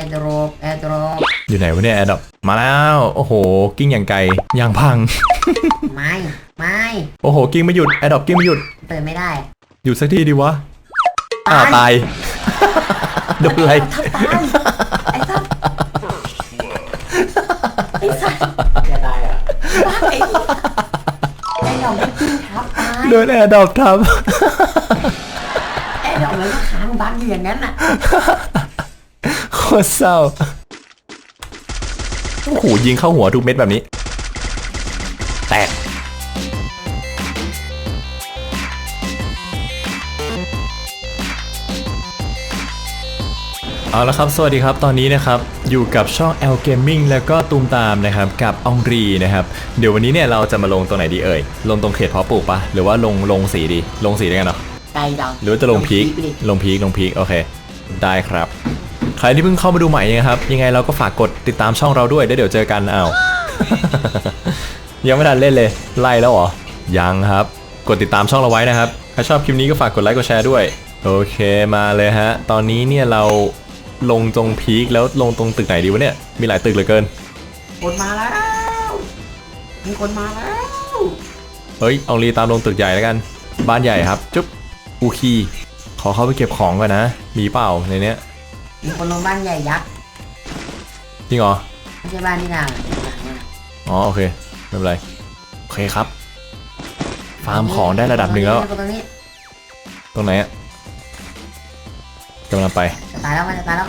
ร์ดรอปแอร์ดรอปอยู่ไหนวะเนี่ยแอดดอมาแล้ว โอ้โห กิ้งอย่างไกลอย่างพัง ไม่ไม่โอ้โห กิ้งไม่หยุดแอดดอกิ้งไม่หยุด เปิดไม่ได้ หยุดสักทีดีวะอ้าวตายโดนอะไรทับตายไอ้สัสไอ้สัสแกตายอะไอ้ไอ้ดอกมันจิ้มทับตายโดนแอดดอทับไอ้ดอกมันก็ค้างบังอยู่อย่างนั้นน่ะโค ตรเศร้าโอ้โหยิงเข้าหัวทุกเม็ดแบบนี้ แตก เอาละครับ สวัสดีครับ ตอนนี้นะครับ อยู่กับช่อง L Gaming แล้วก็ตูมตามนะครับ กับอองรีนะครับ เดี๋ยววันนี้เนี่ยเราจะมาลงตรงไหนดีเอ่ย ลงตรงเขตเพาะปลูกปะ หรือว่าลงลงสีดี ลงสีได้กันเนาะไก่ดอกหรือว่าจะลงพีคไปดิลงพีค ลงพีค โอเค ได้ครับ ใครที่เพิ่งเข้ามาดูใหม่นะครับ ยังไงเราก็ฝากกดติดตามช่องเราด้วยแล้วเดี๋ยวเจอกันอ้าวยังไม่ทันเล่นเลย ไล่แล้วเหรอ ยังครับ กดติดตามช่องเราไว้นะครับ ถ้าชอบคลิปนี้ก็ฝากกดไลค์กดแชร์ด้วย โอเคมาเลยฮะ ตอนนี้เนี่ยเราลงตรงพีคแล้วลงตรงตึกไหนดีวะเนี่ย มีหลายตึกเหลือเกิน คนมาแล้ว มีคนมาแล้ว เฮ้ย เอารีตามลงตึกใหญ่แล้วกัน บ้านใหญ่ครับ จุ๊บอูคีขอเข้าไปเก็บของก่อนนะ มีเปล่าในเนี้ย มีคนลงบ้านใหญ่ยักษ์จริงเหรอ ไม่ใช่บ้านที่นาหลังนั้นน่ะอ๋อโอเคไม่เป็นไร โอเคครับ ฟาร์มของได้ระดับหนึ่งแล้ว ตรงนี้ตรงไหนอะกำลังไป จะตายแล้วมันจะตายแล้ว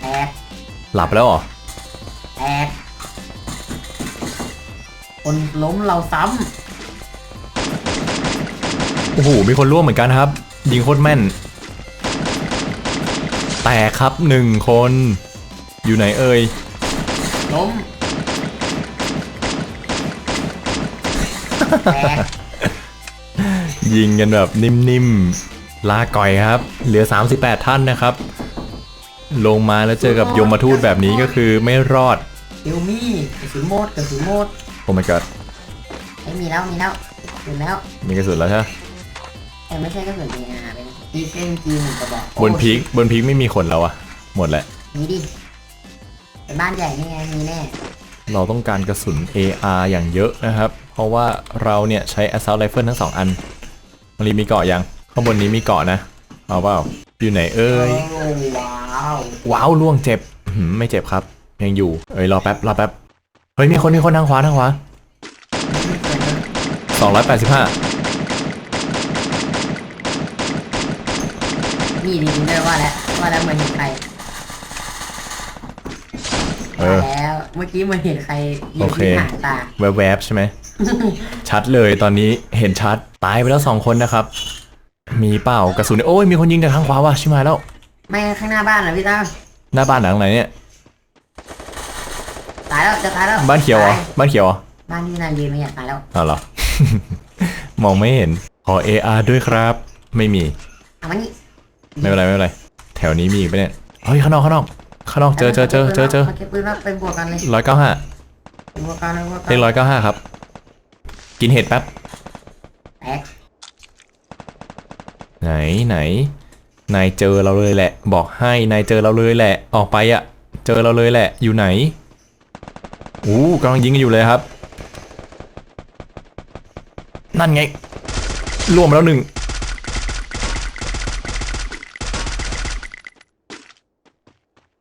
แตกหลับแล้วเหรอแตกคนล้มเราซ้โอ้โห มีคนร่วมเหมือนกันครับ ยิงโคตรแม่น แตกครับหนึ่งคน อยู่ไหนเอ่ยำล้มแตกยิงกันแบบนิ่มๆ ลาก่อยครับ เหลือ 38 ท่านนะครับ ลงมาแล้วเจอกับยมทูตแบบนี้ก็คือไม่รอดเอลมี่กระสุนโมดกระสุนโมดโอ้ my god ไม่มีแล้วมีแล้วหมดแล้ว มีกระสุนแล้วใช่ไหมแต่ไม่ใช่กระสุนเออาเป็นอีเซนจีหนึ่งกระบอกบนพีคบนพีคไม่มีคนแล้วอะหมดแหละมีดิเป็นบ้านใหญ่นี่ไงมีแน่เราต้องการกระสุน AR อย่างเยอะนะครับ เพราะว่าเราเนี่ยใช้ Assault Rifle ทั้งสองอันมันรีมีเกาะยัง ข้างบนนี้มีเกาะนะ เอาเปล่าอยู่ไหนเอ้ยโอ้ว้าวว้าวล่วงเจ็บอื้อหือไม่เจ็บครับ ยังอยู่เอ้ยรอแป๊บรอแป๊บเฮ้ยมีคนมีคนทางขวาทางขวาไม่เกินเลย285 นี่ดีๆเลยว่าแล้วว่าแล้วเหมือนเห็นใครเออว่าแล้วเมื่อกี้เหมือนเห็นใครยืโอนเค ที่ห่างตาแวบๆใช่ไหม ชัดเลยตอนนี้เห็นชัด ตายไปแล้วสองคนนะครับ มีเปล่ากระสุนโอ้ยมีคนยิงจากทางขวาว่ะชิบหายแล้ว ไม่ข้างหน้าบ้านเหรอพี่ตั้มหน้าบ้านหลังไหนเนี่ย ตายแล้วจะตายแล้วบ้านเขียวเหรอตาบ้านเขียวเหรอบ้านที่นายยืนไม่อยากตายแล้วอ้าวเหรอ มองไม่เห็น ขอ AR ด้วยครับ ไม่มีเอามานี่ ไม่เป็นไรไม่เป็นไร แถวนี้มีอีกปะเนี่ย เฮ้ยข้างนอกข้างนอกข้างนอกเจอเจอเจอเจอเจอมาเก็บปืนแล้วไปบวกกันเลยร้อยเก้าห้าไปบวกกันเลยบวกกัเลขร้อยเก้าห้าครับ กินเห็ดแป๊บ แตกไหนไหน นายเจอเราเลยแหละ บอกให้นายเจอเราเลยแหละ ออกไปอะเจอเราเลยแหละ อยู่ไหนอู้กำลังยิงกันอยู่เลยครับ นั่นไงรวมแล้วหนึ่ง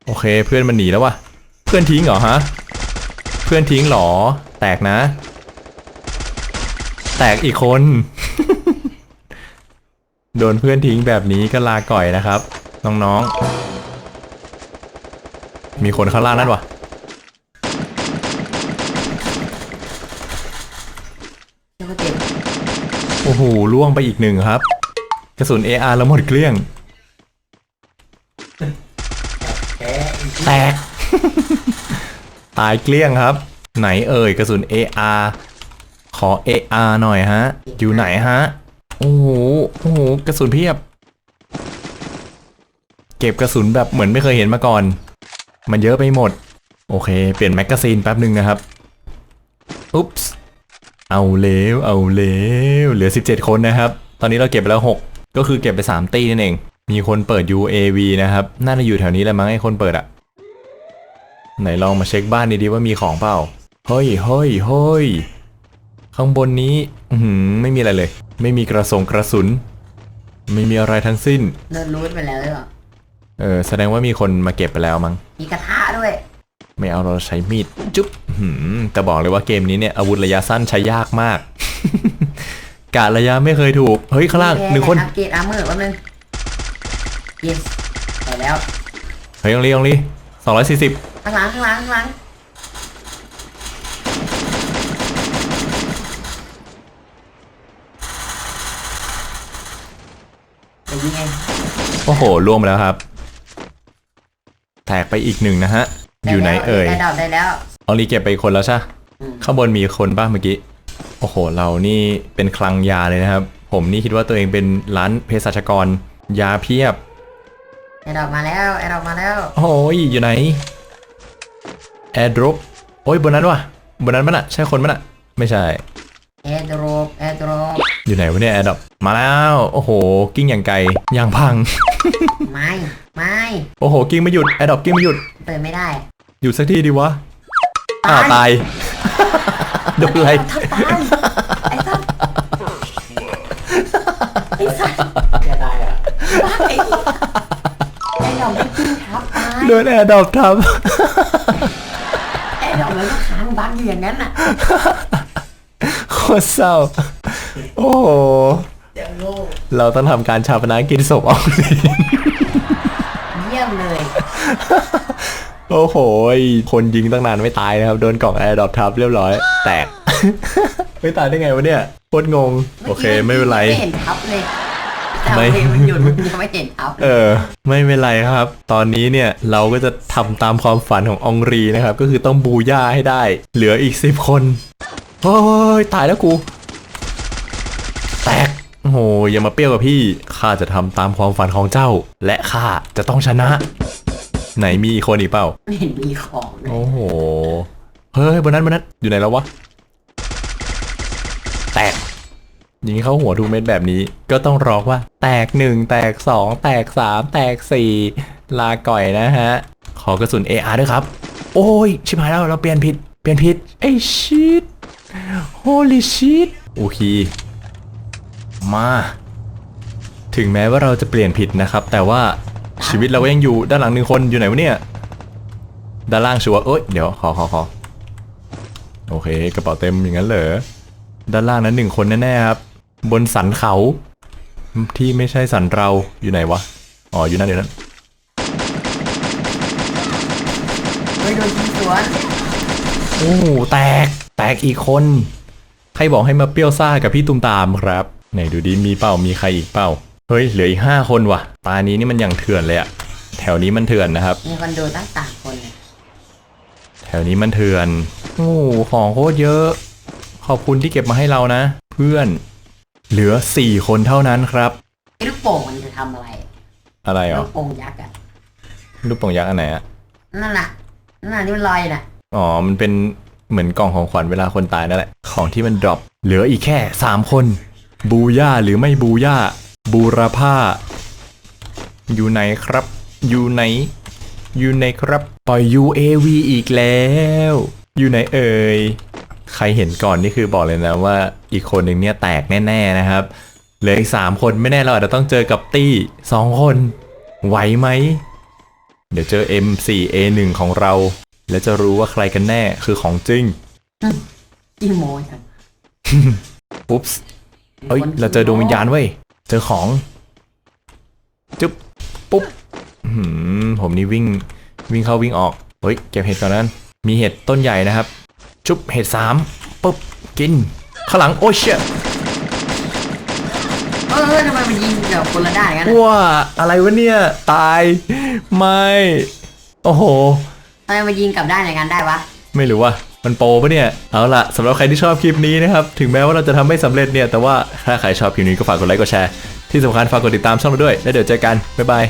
โอเคเพื่อนมันหนีแล้ววะเพื่อนทิ้งเหรอฮะ เพื่อนทิ้งเหรอ แตกนะ แตกอีกคน โดนเพื่อนทิ้งแบบนี้ก็ลาก่อยนะครับ น้องๆ มีคนข้างล่างนั่นวะโอ้โหล่วงไปอีกหนึ่งครับ กระสุน AR แล้วหมดเกลี้ยง แตก ตายเกลี้ยงครับ ไหนเอ่ยกระสุน AR ขอ AR หน่อยฮะ อยู่ไหนฮะ โอ้โห โอ้โห กระสุนเพียบ เก็บกระสุนแบบเหมือนไม่เคยเห็นมาก่อน มันเยอะไปหมด โอเค เปลี่ยนแมกกาซีนแป๊บหนึ่งนะครับ อุ๊ปส์เอาเลวเอาเลวเหลือ 17 คนนะครับ ตอนนี้เราเก็บไปแล้ว 6 ก็คือเก็บไป 3 ตีนั่นเอง มีคนเปิด UAV นะครับ น่าจะอยู่แถวนี้แหละมั้งไอ้คนเปิดอะ ไหนลองมาเช็คบ้านดีๆว่ามีของเปล่าเฮ้ยเฮ้ยเฮ้ยข้างบนนี้อือหือไม่มีอะไรเลย ไม่มีกระสงกระสุน ไม่มีอะไรทั้งสิ้นเดินรูดไปแล้วหรือเปล่าเออแสดงว่ามีคนมาเก็บไปแล้วมั้งมีกระทะด้วย ไม่เอาเราใช้มีดจุ๊บหืมแต่บอกเลยว่าเกมนี้เนี่ยอาวุธระยะสั้นใช้ยากมากกาดระยะไม่เคยถูก เฮ้ยข้างล่างหนึ่งคนอัปเกรดอาร์เมอร์แป๊บนึง yes ไปแล้ว เฮ้ยยองลียองลีสองร้อยสี่สิบ ข้างหลังข้างหลังข้างหลังจะยิงเองโอ้โหล่วงไปแล้วครับ แตกไปอีกหนึ่งนะฮะ อยู่ไหนเอ่ยได้ดาวได้แล้วอองลีเก็บไปอีกคนแล้วใช่อืมข้างบนมีคนบ้างเมื่อกี้ โอ้โห เรานี่เป็นคลังยาเลยนะครับ ผมนี่คิดว่าตัวเองเป็นร้านเภสัชกร ยาเพียบ ไอ้ดอกมาแล้วไอ้ดอกมาแล้ว โอ้ยอยู่ไหน แอร์ดรอปโอ้ยบนนั้นวะบนนั้นมันอะใช่คนมันอะไม่ใช่ แอร์ดรอปแอร์ดรอปอยู่ไหนวะเนี่ยแอร์ดรอปมาแล้วโอ้โห กิ้งอย่างไกลอย่างพัง ไม่ไม่โอ้โห กิ้งไม่หยุดแอร์ดรอปกิ้งไม่หยุดเปิดไม่ได้หยุดสักทีดีวะอ้าวตายโดนอะไรทับตายไอ้สัสไอ้สัสจะตายเหรอะไอ้ไอ้ดอกไม่กินทับตายโดนแอร์ดรอปทับ ไอ้ดอกมันก็ค้างบังอยู่อย่างนั้นน่ะโคตรเศร้า โอ้โห อย่างโง่เราต้องทำการชาปนากินศพออกสิเยี่ยมเลยโอ้โห คนยิงตั้งนานไม่ตายนะครับ โดนกล่องแอร์ดรอปทับเรียบร้อย แตก ไม่ตายได้ไงวะเนี่ยโคตรงง โอเค ไม่เป็นไรไม่เห็นทับเลยแต่ ไม่เพลงมันหยุดมันยังไม่เห็นทับเออ ไม่เป็นไรครับ ตอนนี้เนี่ยเราก็จะทำตามความฝันขององรีนะครับ ก็คือต้องบูย่าให้ได้ เหลืออีกสิบคนเฮ้ยตายแล้วกู แตกโอ้โหอย่ามาเปรี้ยวกับพี่ข้าจะทำตามความฝันของเจ้า และข้าจะต้องชนะ ไหนมีอีกคนอีกเปล่า ไม่เห็นมีของเลย โอ้โห เฮ้ยบนนั้นบนนั้นอยู่ไหนแล้ววะ แตก ยิงเข้าหัวทุกเม็ดแบบนี้ ก็ต้องร้องว่า แตกหนึ่งแตกสองแตกสามแตกสี่ลาก่อยนะฮะ ขอกระสุน AR ด้วยครับ โอ้ย ชิบหายแล้วเราเปลี่ยนผิด เปลี่ยนผิดไอ้ชิต holy shit โอเค มา ถึงแม้ว่าเราจะเปลี่ยนผิดนะครับ แต่ว่าชีวิตเราก็ยังอยู่ด้านหลังหนึ่งคนอยู่ไหนวะเนี่ย ด้านล่างชัวร์เอ้ยเดี๋ยวขอขอขอโอเค กระเป๋าเต็มอย่างนั้นเหรอด้านล่างนั้นหนึ่งคนแน่ๆครับ บนสันเขา ที่ไม่ใช่สันเราอยู่ไหนวะ อ๋อ อยู่นั่นอยู่นั่นเฮ้ยโดนยิงสวนโอ้โหแตก แตกอีกคน ใครบอกให้มาเปรี้ยวซ่ากับพี่ตุมตามครับ ไหนดูดิมีเป้ามีใครอีกเป้า เฮ้ย เหลืออีกห้าคนว่ะ ตานี้นี่มันอย่างเถื่อนเลยอะแถวนี้มันเถื่อนนะครับ มีคนดูตั้งสามคนเลยแถวนี้มันเถื่อน โอ้โหของโคตรเยอะ ขอบคุณที่เก็บมาให้เรานะ เพื่อน เหลือ4คนเท่านั้นครับไอ้ลูกโป่งมันจะทำอะไรอะไรอะลูกโป่งยักษ์อะลูกโป่งยักษ์อันไหนอะนั่นน่ะนั่นน่ะที่มันลอยน่ะอ๋อมันเป็นเหมือนกล่องของขวัญเวลาคนตายนั่นแหละ ของที่มันดรอปเหลืออีกแค่3คน บูย่าหรือไม่บูย่าบูรพาอยู่ไหนครับ อยู่ไหน อยู่ไหนครับ ปล่อย UAV อีกแล้ว อยู่ไหนเอ่ย ใครเห็นก่อนนี่คือบอกเลยนะว่าอีกคนหนึ่งเนี่ยแตกแน่ ๆนะครับเหลืออีกสามคนไม่แน่เราอาจจะต้องเจอกับตี้สองคน ไหวไหม เดี๋ยวเจอ M4A1 ของเรา แล้วจะรู้ว่าใครกันแน่คือของจริงอีโมจังปุ๊บส์เอ้ย เราเจอดวงวิญญาณเว้ย เจอของ จุ๊บ ปุ๊บอื้อหืมผมนี่วิ่ง วิ่งเข้าวิ่งออก เฮ้ย เก็บเห็ดก่อนนั้น มีเห็ดต้นใหญ่นะครับ จุ๊บเห็ดสามปุ๊บกิน ข้างหลัง โอ้ยเชี่ยเออทำไมมันยิงแบบคนละด้านกันอะว้าอะไรวะเนี่ย ตาย ไม่ โอ้โห ทำไมมันยิงกลับด้านอย่างนั้นได้วะ ไม่รู้ว่ามันโปรปะเนี่ย เอาล่ะสำหรับใครที่ชอบคลิปนี้นะครับ ถึงแม้ว่าเราจะทำไม่สำเร็จเนี่ย แต่ว่าถ้าใครชอบคลิปนี้ก็ฝากกดไลค์กดแชร์ ที่สำคัญฝากกดติดตามช่องเราด้วย แล้วเดี๋ยวเจอกัน บ๊ายบาย